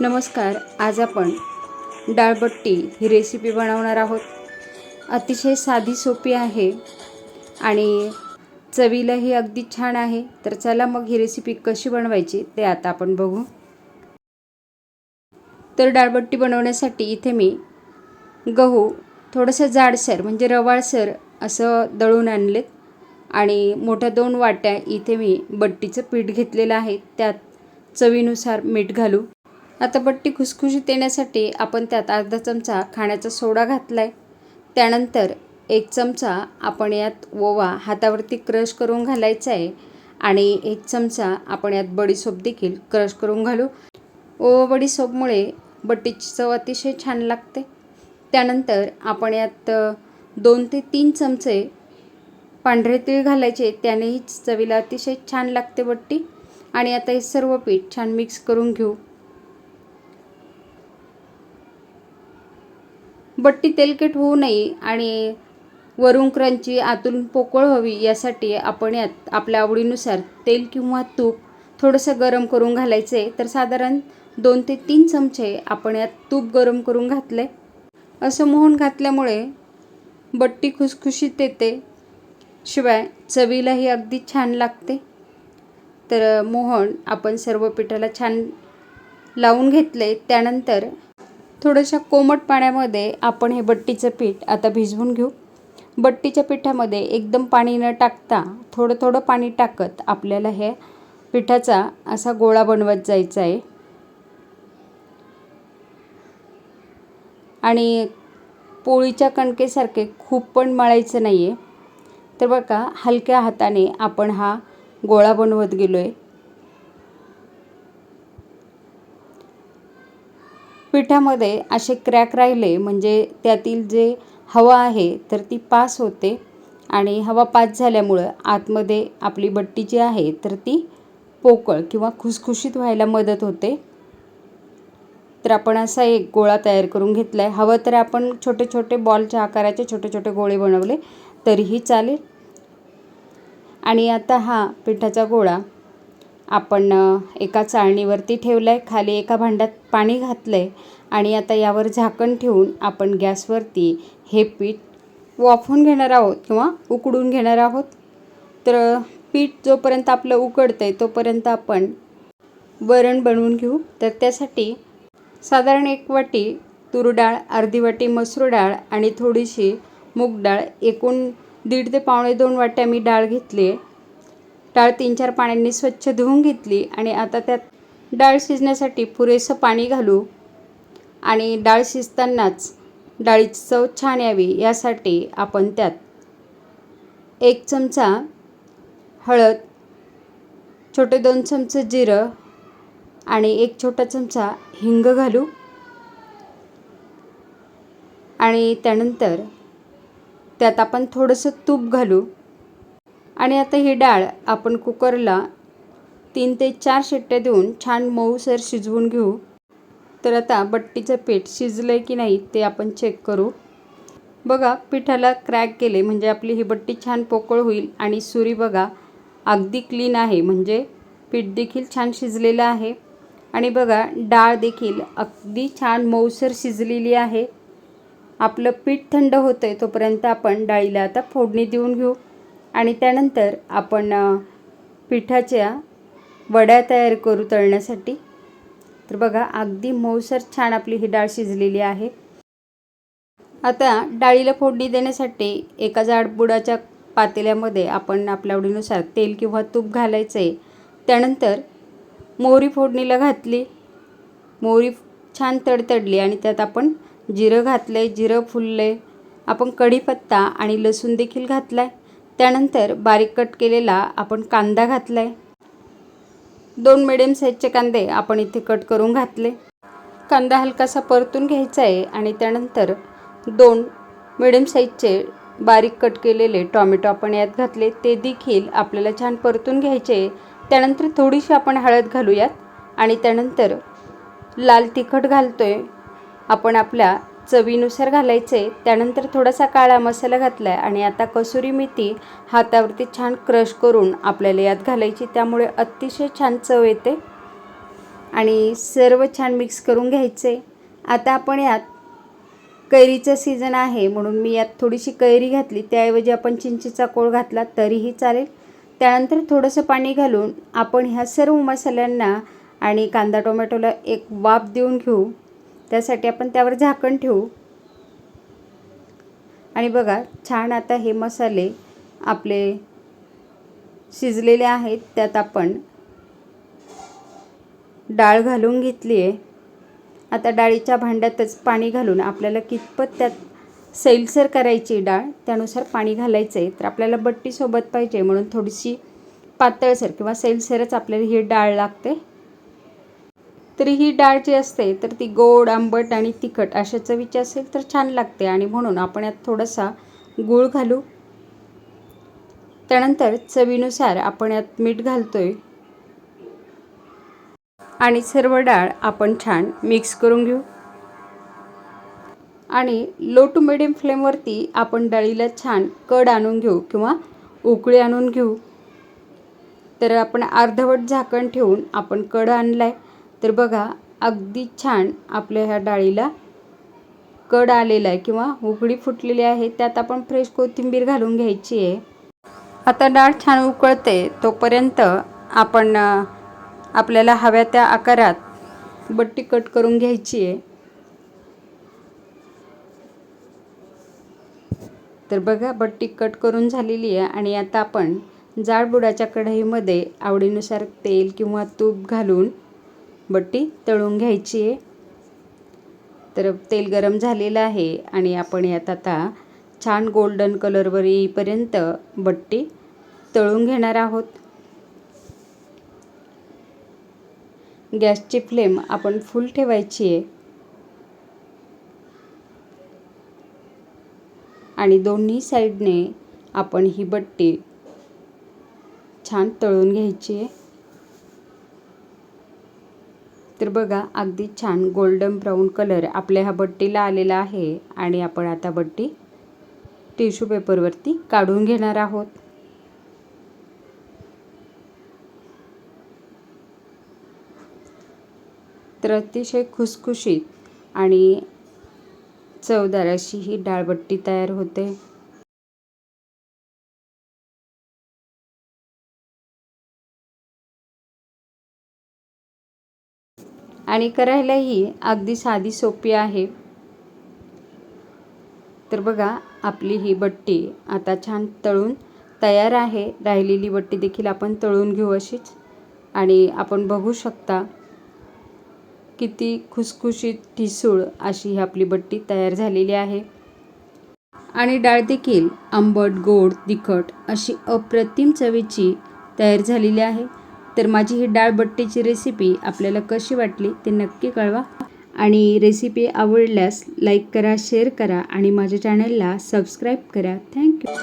नमस्कार आज आपण डाळबट्टी ही रेसिपी बनवणार आहोत. अतिशय साधी सोपी आहे आणि चवीलाही अगदी छान आहे. तर चला मग ही रेसिपी कशी बनवायची ते आता आपण बघू. तर डाळबट्टी बनवण्यासाठी इथे मी गहू थोडंसं जाडसर म्हणजे रवाळसर असं दळून आणलेत. आणि मोठ्या दोन वाट्या इथे मी बट्टीचं पीठ घेतलेलं आहे. त्यात चवीनुसार मीठ घालू. आता बट्टी खुसखुशीत येण्यासाठी आपण त्यात अर्धा चमचा खाण्याचा सोडा घातला आहे त्यानंतर एक चमचा आपण यात ओवा हातावरती क्रश करून घालायचा आहे आणि एक चमचा आपण यात बडीसोप देखील क्रश करून घालू. ओवा बडीसोपमुळे बट्टीची चव अतिशय छान लागते. त्यानंतर आपण यात दोन ते तीन चमचे पांढरे तीळ घालायचे त्यानेही चवीला अतिशय छान लागते बट्टी. आणि आता हे सर्व पीठ छान मिक्स करून घेऊ. बट्टी तेलकट होऊ नये आणि वरून क्रंची आतून पोकळ व्हावी यासाठी आपण यात आपल्या आवडीनुसार तेल किंवा तूप थोडंसं गरम करून घालायचे. तर साधारण दोन ते तीन चमचे आपण यात तूप गरम करून घातले. असं मोहन घातल्यामुळे बट्टी खुसखुशीत येते. शिवाय चवीलाही अगदी छान लागते. तर मोहन आपण सर्व पिठाला छान लावून घेतले. त्यानंतर थोड्याशा कोमट पाण्यामध्ये आपण हे बट्टीचं पीठ आता भिजवून घेऊ. बट्टीच्या पिठामध्ये एकदम पाणी न टाकता थोडं थोडं पाणी टाकत आपल्याला हे पिठाचा असा गोळा बनवत जायचा आहे. आणि पोळीच्या कणकेसारखे खूप पण मळायचं नाही आहे तर बघा हलक्या हाताने आपण हा गोळा बनवत गेलो आहे पिठामध्ये असे क्रॅक राहिले म्हणजे त्यातील जे हवा आहे तर ती पास होते. आणि हवा पास झाल्यामुळं आतमध्ये आपली बट्टी जी आहे तर ती पोकळ किंवा खुसखुशीत व्हायला मदत होते. तर आपण असा एक गोळा तयार करून घेतला आहे हवं तर आपण छोटे छोटे बॉलच्या आकाराचे छोटे छोटे गोळे बनवले तरीही चालेल. आणि आता हा पिठाचा गोळा आपण एका चाळणीवरती ठेवलं आहे खाली एका भांड्यात पाणी घातलं आहे आणि आता यावर झाकण ठेवून आपण गॅसवरती हे पीठ वाफवून घेणार आहोत किंवा उकडून घेणार आहोत. तर पीठ जोपर्यंत आपलं उकडतं आहे तोपर्यंत आपण वरण बनवून घेऊ. तर त्यासाठी साधारण एक वाटी तूर डाळ अर्धी वाटी मसूर डाळ आणि थोडीशी मूग डाळ एकूण दीड ते पावणे दोन वाट्या मी डाळ घेतली आहे डाळ तीन चार पाण्याने स्वच्छ धुवून घेतली आणि आता त्यात डाळ शिजण्यासाठी पुरेसं पाणी घालू. आणि डाळ शिजतानाच डाळीची चव छान यावी यासाठी आपण त्यात एक चमचा हळद छोटे दोन चमचे जिरं आणि एक छोटा चमचा हिंग घालू. आणि त्यानंतर त्यात आपण थोडंसं तूप घालू. आणि आता ही डाळ आपण कुकरला तीन ते चार शिट्ट्या देऊन छान मऊसर शिजवून घेऊ. तर आता बट्टीचं पीठ शिजलं आहे की नाही ते आपण चेक करू. बघा पिठाला क्रॅक केले म्हणजे आपली ही बट्टी छान पोकळ होईल आणि सुरी बघा अगदी क्लीन आहे म्हणजे पीठ देखील छान शिजलेलं आहे. आणि बघा डाळ देखील अगदी छान मऊसर शिजलेली आहे. आपलं पीठ थंड होतं आहे तोपर्यंत आपण डाळीला आता फोडणी देऊन घेऊ. आणि त्यानंतर आपण पिठाच्या वड्या तयार करू तळण्यासाठी. तर बघा अगदी मऊसर छान आपली ही डाळ शिजलेली आहे. आता डाळीला फोडणी देण्यासाठी एका जाड बुडाच्या पातेल्यामध्ये आपण आपल्या आवडीनुसार तेल किंवा तूप घालायचं. आहे त्यानंतर मोहरी फोडणीला घातली. मोहरी छान तडतडली आणि त्यात आपण जिरं घातलं आहे जिरं फुलले आपण कढीपत्ता आणि लसूण देखील घातला आहे त्यानंतर बारीक कट केलेला आपण कांदा घातला आहे दोन मिडियम साईजचे कांदे आपण इथे कट करून घातले. कांदा हलकासा परतून घ्यायचा आहे आणि त्यानंतर दोन मिडियम साईजचे बारीक कट केलेले टॉमॅटो आपण यात घातले. ते देखील आपल्याला छान परतून घ्यायचे त्यानंतर थोडीशी आपण हळद घालूयात आणि त्यानंतर लाल तिखट घालतो आहे आपण आपल्या चवीनुसार घालायचे. त्यानंतर थोडासा काळा मसाला घातला आहे आणि आता कसुरी मेथी हातावरती छान क्रश करून आपल्याला यात घालायची. त्यामुळे अतिशय छान चव येते आणि सर्व छान मिक्स करून घ्यायचे. आता आपण यात कैरीचं सीझन आहे म्हणून मी यात थोडीशी कैरी घातली. त्याऐवजी आपण चिंचेचा कोळ घातला तरीही चालेल. त्यानंतर थोडंसं पाणी घालून आपण ह्या सर्व मसाल्यांना आणि कांदा टोमॅटोला एक वाफ देऊन घेऊ. त्यासाठी आपण त्यावर झाकण ठेवू. आणि बघा छान आता हे मसाले आपले शिजलेले आहेत. त्यात आपण डाळ घालून घेतली आहे आता डाळीच्या भांड्यातच पाणी घालून आपल्याला कितपत त्यात सैलसर करायची डाळ त्यानुसार पाणी घालायचं आहे तर आपल्याला बट्टीसोबत पाहिजे म्हणून थोडीशी पातळसर किंवा सैलसरच आपल्याला ही डाळ लागते. तरी ही डाळ जी असते तर ती गोड आंबट आणि तिखट अशा चवीची असेल तर छान लागते. आणि म्हणून आपण यात थोडासा गूळ घालू. त्यानंतर चवीनुसार आपण यात मीठ घालतोय. आणि सर्व डाळ आपण छान मिक्स करून घेऊ. आणि लो टू मिडियम फ्लेमवरती आपण डाळीला छान कड आणून घेऊ किंवा उकळी आणून घेऊ. तर आपण अर्धवट झाकण ठेवून आपण कड आणला आहे तर बघा अगदी छान आपल्या ह्या डाळीला कड आलेला आहे किंवा उकळी फुटलेली आहे. त्यात आपण फ्रेश कोथिंबीर घालून घ्यायची आहे. आता डाळ छान उकळते तोपर्यंत आपण आपल्याला हव्या त्या आकारात बट्टी कट करून घ्यायची आहे. तर बघा बट्टी कट करून झालेली आहे आणि आता आपण जाड बुडाच्या कढईमध्ये आवडीनुसार तेल किंवा तूप घालून बट्टी तळून घ्यायची आहे. तर तेल गरम झालेलं आहे आणि आपण यात आता छान गोल्डन कलरवर येईपर्यंत बट्टी तळून घेणार आहोत. गॅसची फ्लेम आपण फुल ठेवायची आहे. आणि दोन्ही साईडने आपण ही बट्टी छान तळून घ्यायची आहे. तर बघा अगदी छान गोल्डन ब्राऊन कलर आपल्या ह्या बट्टीला आलेला आहे आणि आपण आता बट्टी टिश्यू पेपरवरती काढून घेणार आहोत. तर अतिशय खुसखुशीत आणि चवदार अशी ही डाळबट्टी तयार होते. आणि करायलाही अगदी साधी सोपी आहे. तर बघा आपली ही बट्टी आता छान तळून तयार आहे. राहिलेली बट्टी देखील आपण तळून घेऊ अशीच. आणि आपण बघू शकता किती खुसखुशीत ठिसूळ अशी ही आपली बट्टी तयार झालेली आहे. आणि डाळ देखील आंबट गोड तिखट अशी अप्रतिम चवीची तयार झालेली आहे. तर माझी ही डाळ बट्टीची रेसिपी आपल्याला कशी वाटली ते नक्की कळवा. आणि रेसिपी आवडल्यास लाईक करा शेअर करा आणि माझ्या चॅनलला सबस्क्राईब करा. थँक्यू